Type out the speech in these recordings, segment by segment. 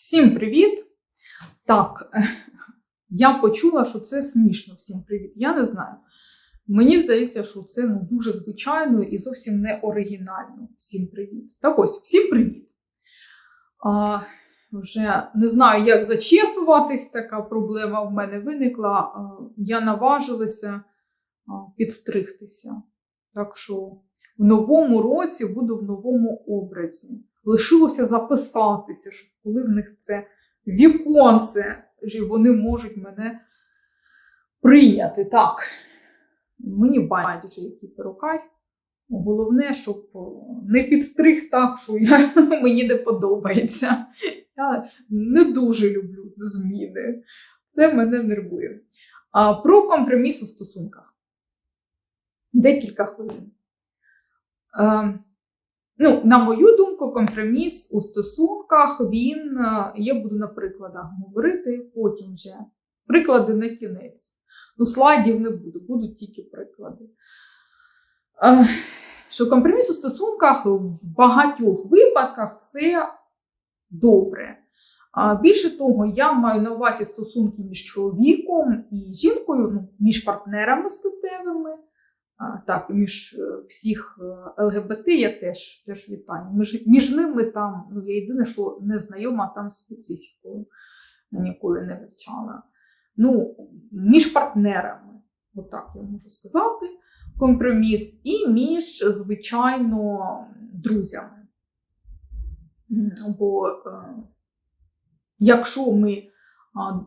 Всім привіт! Так, я почула, що це смішно. Всім привіт. Я не знаю. Мені здається, що це ну, дуже звичайно і зовсім не оригінально. Всім привіт. Так ось, всім привіт. А, вже не знаю, як зачесуватись, така проблема в мене виникла. А, я наважилася а, підстригтися. Так що в новому році буду в новому образі. Лишилося записатися, щоб коли в них це віконце, і вони можуть мене прийняти. Так, мені байдуже, який перукар. Головне, щоб не підстриг так, що я, мені не подобається. Я не дуже люблю зміни. Це мене нервує. А, про компроміс у стосунках. Декілька хвилин. Ну, на мою думку, компроміс у стосунках він, е, я буду на прикладах говорити, потім вже приклади на кінець. Ну, слайдів не буде, будуть тільки приклади. Е, Що компроміс у стосунках в багатьох випадках це добре. Більше того, я маю на увазі стосунки між чоловіком і жінкою, ну, між партнерами статевими. Так, між е, всіх е, ЛГБТ я теж, теж вітаю. Між, між ними там, ну я єдине, що не знайома там специфікою, ніколи не вивчала. Ну, між партнерами, отак я можу сказати, компроміс, і між, звичайно, друзями. Бо е, якщо ми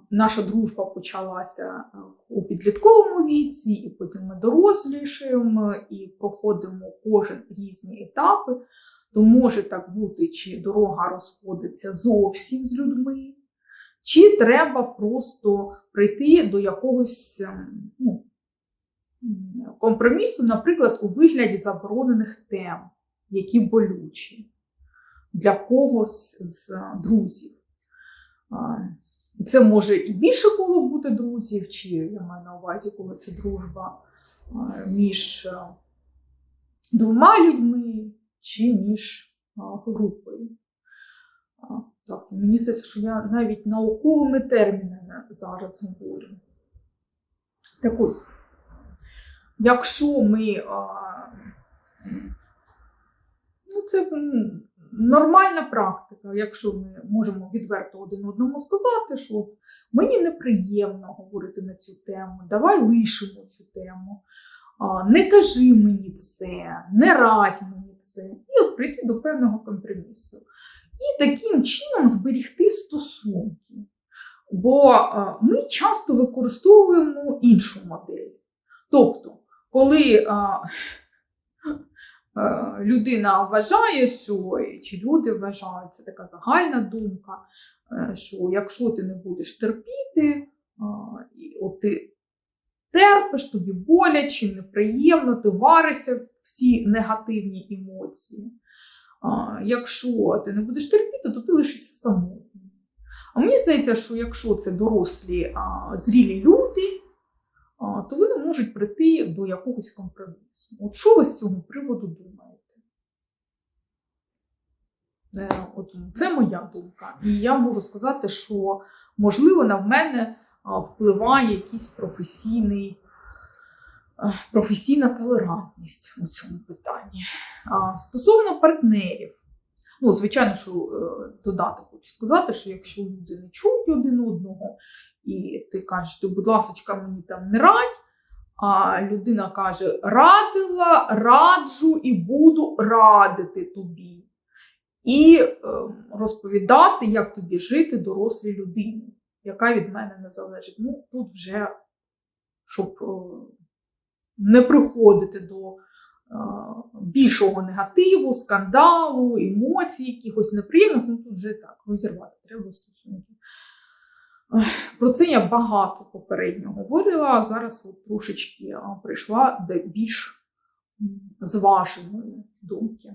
Наша дружба почалася у підлітковому віці, і потім ми дорослішаємо і проходимо кожен різні етапи, то може так бути, чи дорога розходиться зовсім з людьми, чи треба просто прийти до якогось ем, ну, компромісу, наприклад, у вигляді заборонених тем, які болючі для когось з друзів. Це може і більше коло бути друзів, чи я маю на увазі, коли це дружба між двома людьми, чи між групою. Так, мені здається, що я навіть науковими термінами зараз говорю. Так ось, якщо ми. Ну, це нормальна практика, якщо ми можемо відверто один одному сказати, що мені неприємно говорити на цю тему, давай лишимо цю тему, не кажи мені це, не радь мені це, і от прийти до певного компромісу. І таким чином зберігти стосунки. Бо ми часто використовуємо іншу модель. Тобто, коли людина вважає, що чи люди вважають, це така загальна думка, е, що якщо ти не будеш терпіти, і от ти терпиш, тобі боляче, неприємно, ти варишся в ці негативні емоції. Якщо ти не будеш терпіти, то ти лишишся самотнім. А мені здається, що якщо це дорослі зрілі люди, то вони можуть прийти до якогось компромісу. От що ви з цього приводу думаєте? Е, От це моя думка. І я можу сказати, що можливо на мене впливає якийсь професійний, е, професійна толерантність у цьому питанні. А, Стосовно партнерів, ну, звичайно, що е, додати хочу сказати, що якщо люди не чують один одного, і ти кажеш, ти, будь ласка, мені там не радь, а людина каже: радила, раджу і буду радити тобі. І е, розповідати, як тобі жити дорослій людині, яка від мене не залежить. Ну, тут вже, щоб е, не приходити до е, більшого негативу, скандалу, емоцій, якихось неприємних, ну тут вже так, розірвати треба стосунки. Про це я багато попередньо говорила, зараз от трошечки прийшла до більш зваженої думки.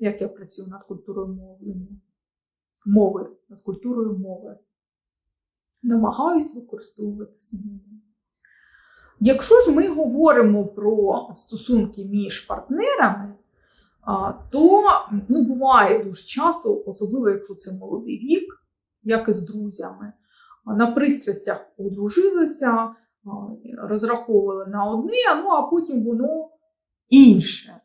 Як я працюю над культурою мовлення, мови, над культурою мови. Намагаюсь використовувати зміни. Якщо ж ми говоримо про стосунки між партнерами, то ну, буває дуже часто, особливо якщо це молодий вік, як і з друзями. На пристрастях одружилися, розраховували на одне, ну а потім воно інше.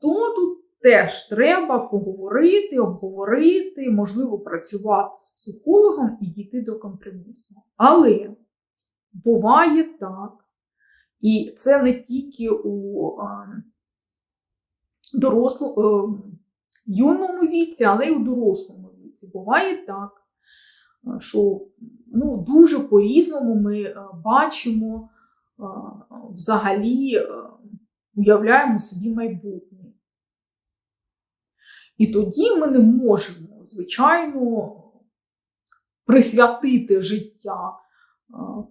То тут теж треба поговорити, обговорити, можливо, працювати з психологом і дійти до компромісу. Але буває так, і це не тільки у дорослому юному віці, але й у дорослому віці. Буває так, що ну, дуже по-різному ми бачимо взагалі уявляємо собі майбутнє. І тоді ми не можемо, звичайно, присвятити життя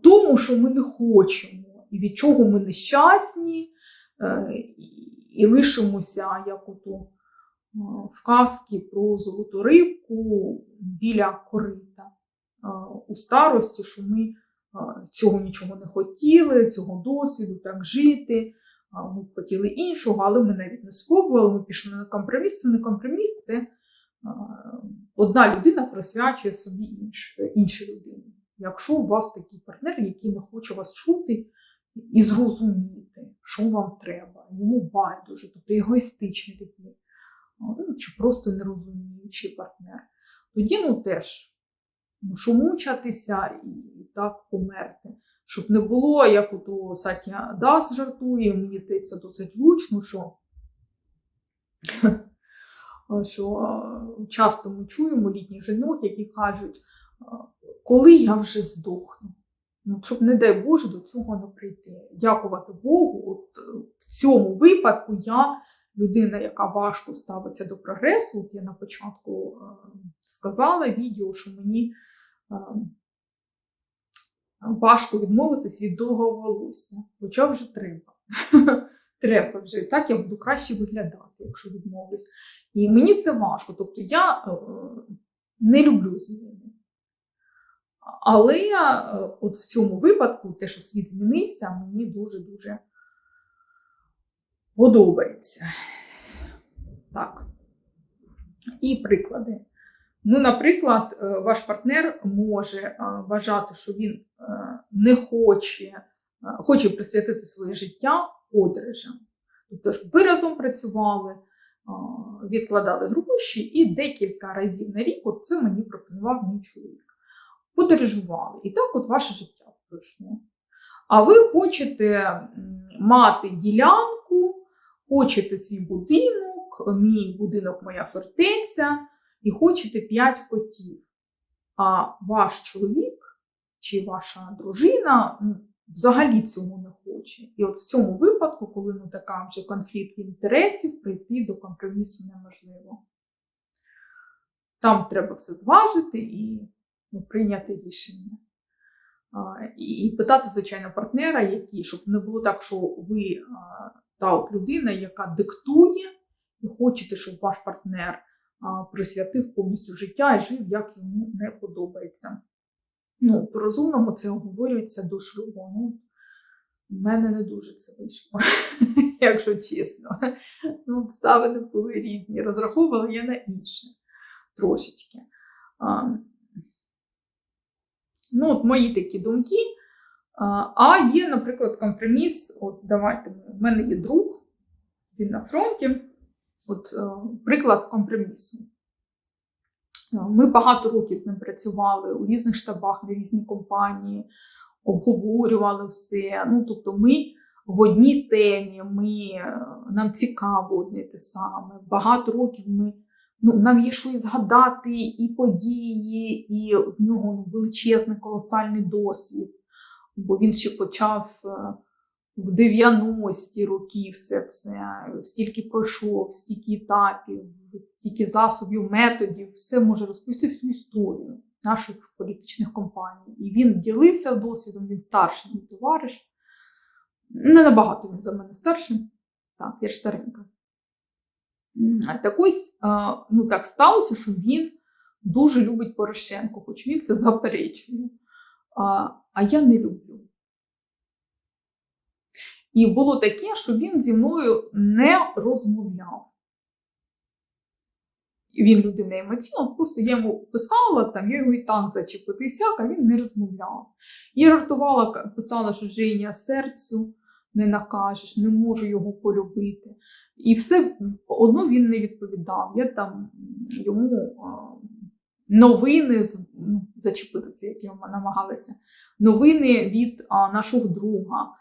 тому, що ми не хочемо, і від чого ми нещасні, е, і лишимося, як ото в казці про золоту рибку біля корита у старості, що ми цього нічого не хотіли, цього досвіду, так жити. Ми б хотіли іншого, але ми навіть не спробували. Ми пішли на компроміс. Це не компроміс, це одна людина присвячує собі іншій людині. Якщо у вас такий партнер, який не хоче вас чути і зрозуміти, що вам треба, йому байдуже, тобто егоїстичний такий, ну, чи просто нерозуміючий партнер, тоді ну теж що мучатися і так померти щоб не було, як от у Сатя Дас жартує, мені здається, досить влучно, що що часто ми чуємо літніх жінок, які кажуть, коли я вже здохну. Ну, Щоб, не дай Боже, до цього не прийти. Дякувати Богу, от в цьому випадку я людина, яка важко ставиться до прогресу. От я на початку сказала відео, що мені важко відмовитись від довгого волосся. Хоча вже треба. треба вже. І так я буду краще виглядати, якщо відмовлюсь. І мені це важко. Тобто я е, не люблю зміни. Але е, от в цьому випадку, те, що світ змінився, мені дуже-дуже подобається. Так. І приклади. Ну, наприклад, е, ваш партнер може е, вважати, що він е, не хоче, хоче присвятити своє життя подорожам. Тобто, ви разом працювали, відкладали гроші і декілька разів на рік, от це мені пропонував мій чоловік. Подорожували. І так от ваше життя пройшло. А ви хочете мати ділянку, хочете свій будинок, мій будинок, моя фортеця і хочете 5 котів, а ваш чоловік чи ваша дружина ну, взагалі цього не хоче. І от в цьому випадку, коли ну, така вже конфлікт інтересів, прийти до компромісу неможливо. Там треба все зважити і ну, прийняти рішення. І питати, звичайно, партнера, які, щоб не було так, що ви та от людина, яка диктує, і хочете, щоб ваш партнер присвятив повністю життя і жив, як йому не подобається. Ну, По-розумному це оговорюється до шлюбу. Ну, У мене не дуже це вийшло, якщо чесно. Ну, Обставини були різні. Розраховувала я на інше трошечки. А, ну, от Мої такі думки. А є, наприклад, компроміс. От давайте, в мене є друг, він на фронті. От е, приклад компромісу. Е, ми багато років з ним працювали у різних штабах, на різні компанії, обговорювали все. Ну, тобто ми в одній темі, ми, е, нам цікаво одне те саме. Багато років ми, ну, нам є що і згадати, і події, і в нього величезний колосальний досвід, бо він ще почав в 90-ті роки все це, стільки пройшов, стільки етапів, стільки засобів, методів, все може розповісти всю історію наших політичних компаній. І він ділився досвідом, він старший мій товариш. Не набагато він за мене старший. Так, я ж старенька. Так ось ну так сталося, що він дуже любить Порошенко, хоч він це заперечує. А я не люблю. І було таке, що він зі мною не розмовляв. Він людина емоційна, просто я йому писала, там, я його і так зачепити а він не розмовляв. Я жартувала, писала, що Женя серцю не накажеш, не можу його полюбити. І все одно він не відповідав. Я там йому новини ну, зачепити це, як я намагалася. Новини від нашого друга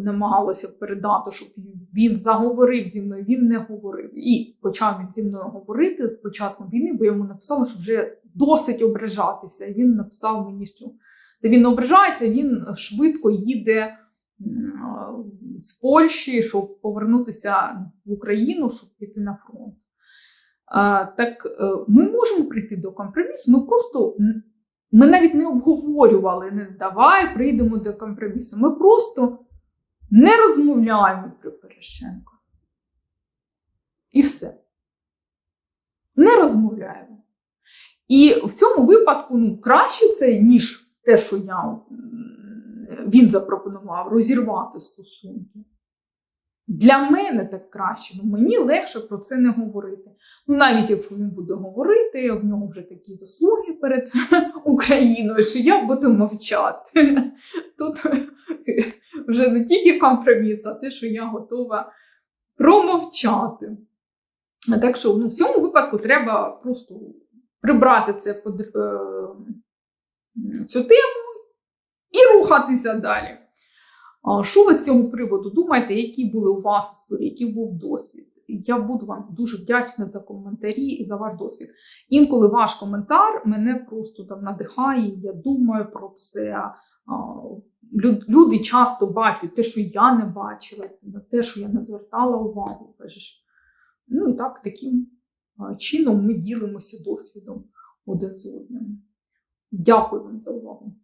намагалася передати, щоб він заговорив зі мною. Він не говорив. І почав він зі мною говорити з початком війни, бо йому написала, що вже досить ображатися. І він написав мені, що та він ображається, він швидко їде з Польщі, щоб повернутися в Україну, щоб піти на фронт. Так е, ми можемо прийти до компромісу. Ми просто ми навіть не обговорювали, не давай прийдемо до компромісу. Ми просто не розмовляємо про Порошенка. І все. Не розмовляємо. І в цьому випадку ну, краще це, ніж те, що я, він запропонував, розірвати стосунки. Для мене так краще, ну мені легше про це не говорити. Ну, навіть якщо він буде говорити, в нього вже такі заслуги перед Україною, що я буду мовчати. Тут вже не тільки компроміс, а те, що я готова промовчати. Так що ну, в цьому випадку треба просто прибрати це е, цю тему і рухатися далі. Що ви з цього приводу думаєте, які були у вас історії, який був досвід? Я буду вам дуже вдячна за коментарі і за ваш досвід. Інколи ваш коментар мене просто там надихає, я думаю про це. Люди часто бачать те, що я не бачила, те, що я не звертала увагу. Ну і так, таким чином ми ділимося досвідом один з одним. Дякую вам за увагу.